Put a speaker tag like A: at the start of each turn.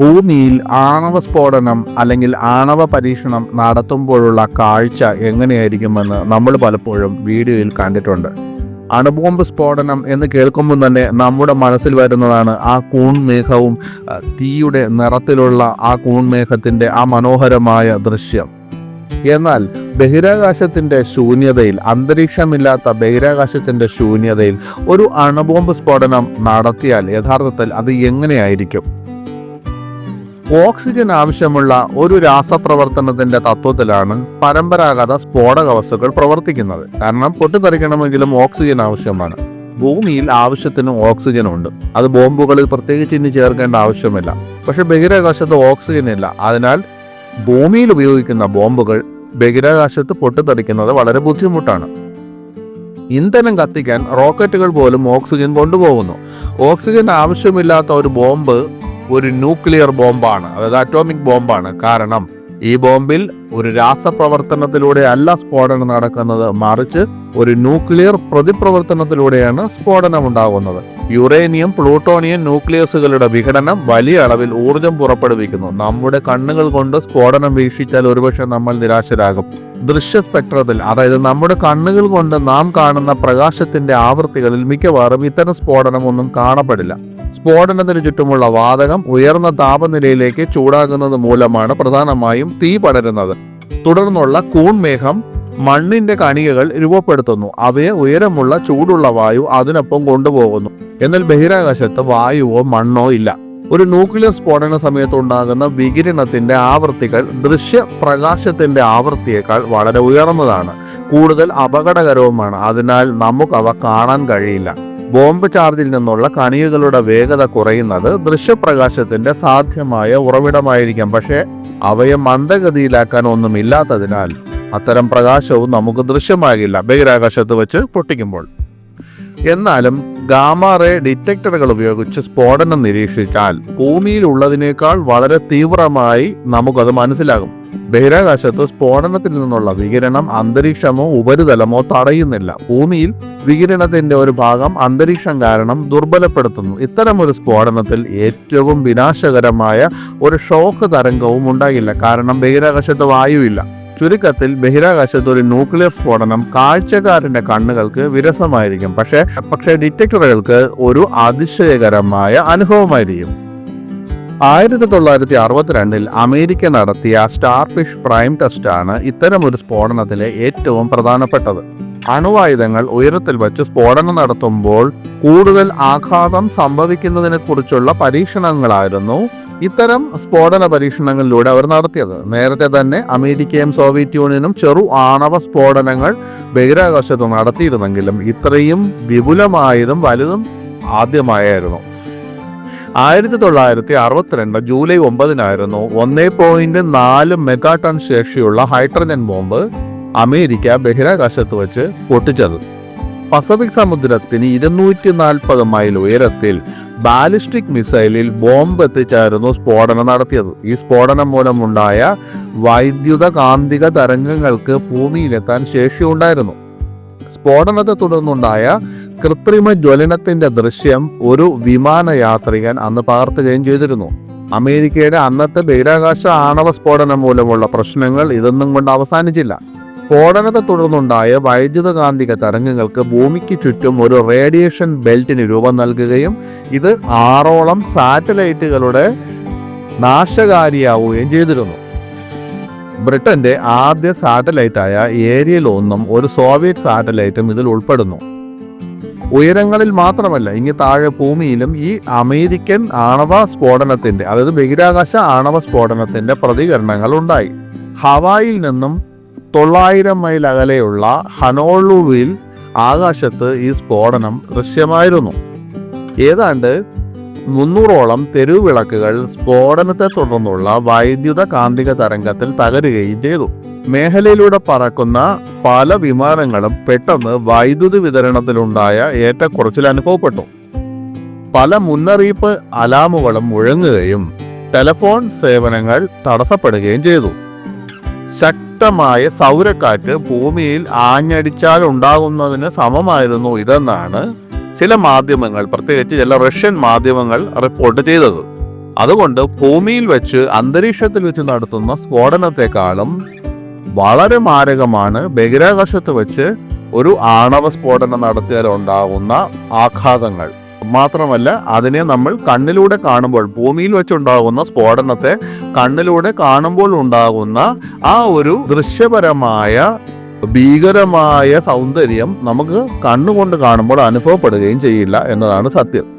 A: ഭൂമിയിൽ ആണവ സ്ഫോടനം അല്ലെങ്കിൽ ആണവ പരീക്ഷണം നടത്തുമ്പോഴുള്ള കാഴ്ച എങ്ങനെയായിരിക്കുമെന്ന് നമ്മൾ പലപ്പോഴും വീഡിയോയിൽ കണ്ടിട്ടുണ്ട്. അണുബോംബ് സ്ഫോടനം എന്ന് കേൾക്കുമ്പോൾ തന്നെ നമ്മുടെ മനസ്സിൽ വരുന്നതാണ് ആ കൂൺമേഘവും തീയുടെ നിറത്തിലുള്ള ആ കൂൺമേഘത്തിന്റെ ആ മനോഹരമായ ദൃശ്യം. എന്നാൽ ബഹിരാകാശത്തിന്റെ ശൂന്യതയിൽ അന്തരീക്ഷമില്ലാത്ത ബഹിരാകാശത്തിന്റെ ശൂന്യതയിൽ ഒരു അണുബോംബ് സ്ഫോടനം നടത്തിയാൽ യഥാർത്ഥത്തിൽ അത് എങ്ങനെയായിരിക്കും? ഓക്സിജൻ ആവശ്യമുള്ള ഒരു രാസപ്രവർത്തനത്തിന്റെ തത്വത്തിലാണ് പരമ്പരാഗത സ്ഫോടക വസ്തുക്കൾ പ്രവർത്തിക്കുന്നത്. കാരണം പൊട്ടിത്തെറിക്കണമെങ്കിലും ഓക്സിജൻ ആവശ്യമാണ്. ഭൂമിയിൽ ആവശ്യത്തിന് ഓക്സിജൻ ഉണ്ട്. അത് ബോംബുകളിൽ പ്രത്യേകിച്ച് ഇനി ചേർക്കേണ്ട ആവശ്യമില്ല. പക്ഷെ ബഹിരാകാശത്ത് ഓക്സിജൻ ഇല്ല. അതിനാൽ ഭൂമിയിൽ ഉപയോഗിക്കുന്ന ബോംബുകൾ ബഹിരാകാശത്ത് പൊട്ടിത്തെറിക്കുന്നത് വളരെ ബുദ്ധിമുട്ടാണ്. ഇന്ധനം കത്തിക്കാൻ റോക്കറ്റുകൾ പോലും ഓക്സിജൻ കൊണ്ടുപോകുന്നു. ഓക്സിജൻ ആവശ്യമില്ലാത്ത ഒരു ബോംബ് ഒരു ന്യൂക്ലിയർ ബോംബാണ്. അതായത് അറ്റോമിക് ബോംബാണ്. കാരണം ഈ ബോംബിൽ ഒരു രാസപ്രവർത്തനത്തിലൂടെ അല്ല സ്ഫോടനം നടക്കുന്നത്. മറിച്ച് ഒരു ന്യൂക്ലിയർ പ്രതിപ്രവർത്തനത്തിലൂടെയാണ് സ്ഫോടനം ഉണ്ടാകുന്നത്. യുറേനിയം പ്ലൂട്ടോണിയം ന്യൂക്ലിയസുകളുടെ വിഘടനം വലിയ അളവിൽ ഊർജം പുറപ്പെടുവിക്കുന്നു. നമ്മുടെ കണ്ണുകൾ കൊണ്ട് സ്ഫോടനം വീക്ഷിച്ചാൽ ഒരുപക്ഷെ നമ്മൾ നിരാശരാകും. ദൃശ്യ സ്പെക്ട്രത്തിൽ അതായത് നമ്മുടെ കണ്ണുകൾ കൊണ്ട് നാം കാണുന്ന പ്രകാശത്തിന്റെ ആവൃത്തികളിൽ മിക്കവാറും ഇത്തരം സ്ഫോടനം ഒന്നും കാണപ്പെടില്ല. സ്ഫോടനത്തിന് ചുറ്റുമുള്ള വാതകം ഉയർന്ന താപനിലയിലേക്ക് ചൂടാകുന്നത് മൂലമാണ് പ്രധാനമായും തീ പടരുന്നത്. തുടർന്നുള്ള കൂൺമേഘം മണ്ണിന്റെ കണികകൾ രൂപപ്പെടുത്തുന്നു. അവയെ ഉയരമുള്ള ചൂടുള്ള വായു അതിനൊപ്പം കൊണ്ടുപോകുന്നു. എന്നാൽ ബഹിരാകാശത്ത് വായുവോ മണ്ണോ ഇല്ല. ഒരു ന്യൂക്ലിയർ സ്ഫോടന സമയത്ത് ഉണ്ടാകുന്ന വികിരണത്തിന്റെ ആവൃത്തികൾ ദൃശ്യ പ്രകാശത്തിന്റെ ആവൃത്തിയേക്കാൾ വളരെ ഉയർന്നതാണ്. കൂടുതൽ അപകടകരവുമാണ്. അതിനാൽ നമുക്കവ കാണാൻ കഴിയില്ല. ബോംബ് ചാർജിൽ നിന്നുള്ള കണികകളുടെ വേഗത കുറയുന്നത് ദൃശ്യപ്രകാശത്തിന്റെ സാധ്യമായ ഉറവിടമായിരിക്കാം. പക്ഷേ അവയെ മന്ദഗതിയിലാക്കാൻ ഒന്നുമില്ലാത്തതിനാൽ അത്തരം പ്രകാശവും നമുക്ക് ദൃശ്യമാകില്ല. ബഹിരാകാശത്ത് വെച്ച് പൊട്ടിക്കുമ്പോൾ. എന്നാലും ഗാമ റേ ഡിറ്റക്ടറുകൾ ഉപയോഗിച്ച് സ്ഫോടനം നിരീക്ഷിച്ചാൽ ഭൂമിയിലുള്ളതിനേക്കാൾ വളരെ തീവ്രമായി നമുക്കത് മനസ്സിലാകും. ബഹിരാകാശത്ത് സ്ഫോടനത്തിൽ നിന്നുള്ള വികിരണം അന്തരീക്ഷമോ ഉപരിതലമോ തടയുന്നില്ല. ഭൂമിയിൽ വികിരണത്തിന്റെ ഒരു ഭാഗം അന്തരീക്ഷം കാരണം ദുർബലപ്പെടുത്തുന്നു. ഇത്തരമൊരു സ്ഫോടനത്തിൽ ഏറ്റവും വിനാശകരമായ ഒരു ഷോക്ക് തരംഗവും ഉണ്ടാകില്ല. കാരണം ബഹിരാകാശത്ത് വായുവില്ല. ചുരുക്കത്തിൽ ബഹിരാകാശത്ത് ഒരു ന്യൂക്ലിയർ സ്ഫോടനം കാഴ്ചക്കാരന്റെ കണ്ണുകൾക്ക് വിരസമായിരിക്കും. പക്ഷേ പക്ഷേ ഡിറ്റക്ടറുകൾക്ക് ഒരു അതിശയകരമായ അനുഭവമായിരിക്കും. ആയിരത്തി തൊള്ളായിരത്തി അറുപത്തിരണ്ടിൽ അമേരിക്ക നടത്തിയ സ്റ്റാർഫിഷ് പ്രൈം ടെസ്റ്റാണ് ഇത്തരമൊരു സ്ഫോടനത്തിലെ ഏറ്റവും പ്രധാനപ്പെട്ടത്. അണുവായുധങ്ങൾ ഉയരത്തിൽ വച്ച് സ്ഫോടനം നടത്തുമ്പോൾ കൂടുതൽ ആഘാതം സംഭവിക്കുന്നതിനെക്കുറിച്ചുള്ള പരീക്ഷണങ്ങളായിരുന്നു ഇത്തരം സ്ഫോടന പരീക്ഷണങ്ങളിലൂടെ അവർ നടത്തിയത്. നേരത്തെ തന്നെ അമേരിക്കയും സോവിയറ്റ് യൂണിയനും ചെറു ആണവ സ്ഫോടനങ്ങൾ ബഹിരാകാശത്ത് നടത്തിയിരുന്നെങ്കിലും ഇത്രയും വിപുലമായതും വലുതും ആദ്യമായായിരുന്നു. ആയിരത്തി തൊള്ളായിരത്തി അറുപത്തിരണ്ട് ജൂലൈ ഒമ്പതിനായിരുന്നു ഒന്നേ പോയിന്റ് നാല് മെഗാ ടൺ ശേഷിയുള്ള ഹൈഡ്രജൻ ബോംബ് അമേരിക്ക ബഹിരാകാശത്ത് വെച്ച് പൊട്ടിച്ചത്. പസഫിക് സമുദ്രത്തിന് ഇരുന്നൂറ്റി നാൽപ്പത് മൈൽ ഉയരത്തിൽ ബാലിസ്റ്റിക് മിസൈലിൽ ബോംബ് എത്തിച്ചായിരുന്നു സ്ഫോടനം നടത്തിയത്. ഈ സ്ഫോടനം മൂലമുണ്ടായ വൈദ്യുത കാന്തിക തരംഗങ്ങൾക്ക് ഭൂമിയിലെത്താൻ ശേഷിയുണ്ടായിരുന്നു. സ്ഫോടനത്തെ തുടർന്നുണ്ടായ കൃത്രിമ ജ്വലനത്തിന്റെ ദൃശ്യം ഒരു വിമാനയാത്രികൻ അന്ന് പകർത്തുകയും ചെയ്തിരുന്നു. അമേരിക്കയുടെ അന്നത്തെ ബഹിരാകാശ ആണവ സ്ഫോടനം മൂലമുള്ള പ്രശ്നങ്ങൾ ഇതൊന്നും കൊണ്ട് അവസാനിച്ചില്ല. സ്ഫോടനത്തെ തുടർന്നുണ്ടായ വൈദ്യുതകാന്തിക തരംഗങ്ങൾക്ക് ഭൂമിക്ക് ചുറ്റും ഒരു റേഡിയേഷൻ ബെൽറ്റിന് രൂപം നൽകുകയും ഇത് ആറോളം സാറ്റലൈറ്റുകളുടെ നാശകാരിയാവുകയും ചെയ്തിരുന്നു. ബ്രിട്ടന്റെ ആദ്യ സാറ്റലൈറ്റായ ഏരിയൽ ഒന്നും ഒരു സോവിയറ്റ് സാറ്റലൈറ്റും ഇതിൽ ഉൾപ്പെടുന്നു. ഉയരങ്ങളിൽ മാത്രമല്ല ഇനി താഴെ ഭൂമിയിലും ഈ അമേരിക്കൻ ആണവ സ്ഫോടനത്തിന്റെ അതായത് ബഹിരാകാശ ആണവ സ്ഫോടനത്തിന്റെ പ്രതികരണങ്ങൾ ഉണ്ടായി. ഹവായിൽ നിന്നും തൊള്ളായിരം മൈൽ അകലെയുള്ള ഹനോളുവിൽ ആകാശത്ത് ഈ സ്ഫോടനം ദൃശ്യമായിരുന്നു. ഏതാണ്ട് മുന്നൂറോളം തെരുവിളക്കുകൾ സ്ഫോടനത്തെ തുടർന്നുള്ള വൈദ്യുത കാന്തിക തരംഗത്തിൽ തകരുകയും ചെയ്തു. മേഖലയിലൂടെ പറക്കുന്ന പല വിമാനങ്ങളും പെട്ടെന്ന് വൈദ്യുതി വിതരണത്തിലുണ്ടായ ഏറ്റക്കുറച്ചിൽ അനുഭവപ്പെട്ടു. പല മുന്നറിയിപ്പ് അലാമുകളും മുഴങ്ങുകയും ടെലഫോൺ സേവനങ്ങൾ തടസ്സപ്പെടുകയും ചെയ്തു. ശക്തമായ സൗരക്കാറ്റ് ഭൂമിയിൽ ആഞ്ഞടിച്ചാൽ ഉണ്ടാകുന്നതിന് സമമായിരുന്നു ഇതെന്നാണ് ചില മാധ്യമങ്ങൾ പ്രത്യേകിച്ച് ചില റഷ്യൻ മാധ്യമങ്ങൾ റിപ്പോർട്ട് ചെയ്തത്. അതുകൊണ്ട് ഭൂമിയിൽ വെച്ച് അന്തരീക്ഷത്തിൽ വെച്ച് നടത്തുന്ന സ്ഫോടനത്തെക്കാളും വളരെ മാരകമാണ് ബഹിരാകാശത്ത് വെച്ച് ഒരു ആണവ സ്ഫോടനം നടത്തിയാൽ ഉണ്ടാകുന്ന ആഘാതങ്ങൾ. മാത്രമല്ല അതിനെ നമ്മൾ കണ്ണിലൂടെ കാണുമ്പോൾ ഭൂമിയിൽ വെച്ചുണ്ടാകുന്ന സ്ഫോടനത്തെ കണ്ണിലൂടെ കാണുമ്പോൾ ഉണ്ടാകുന്ന ആ ഒരു ദൃശ്യപരമായ ഭീകരമായ സൗന്ദര്യം നമുക്ക് കണ്ണുകൊണ്ട് കാണുമ്പോൾ അനുഭവപ്പെടുകയും ചെയ്യില്ല എന്നതാണ് സത്യം.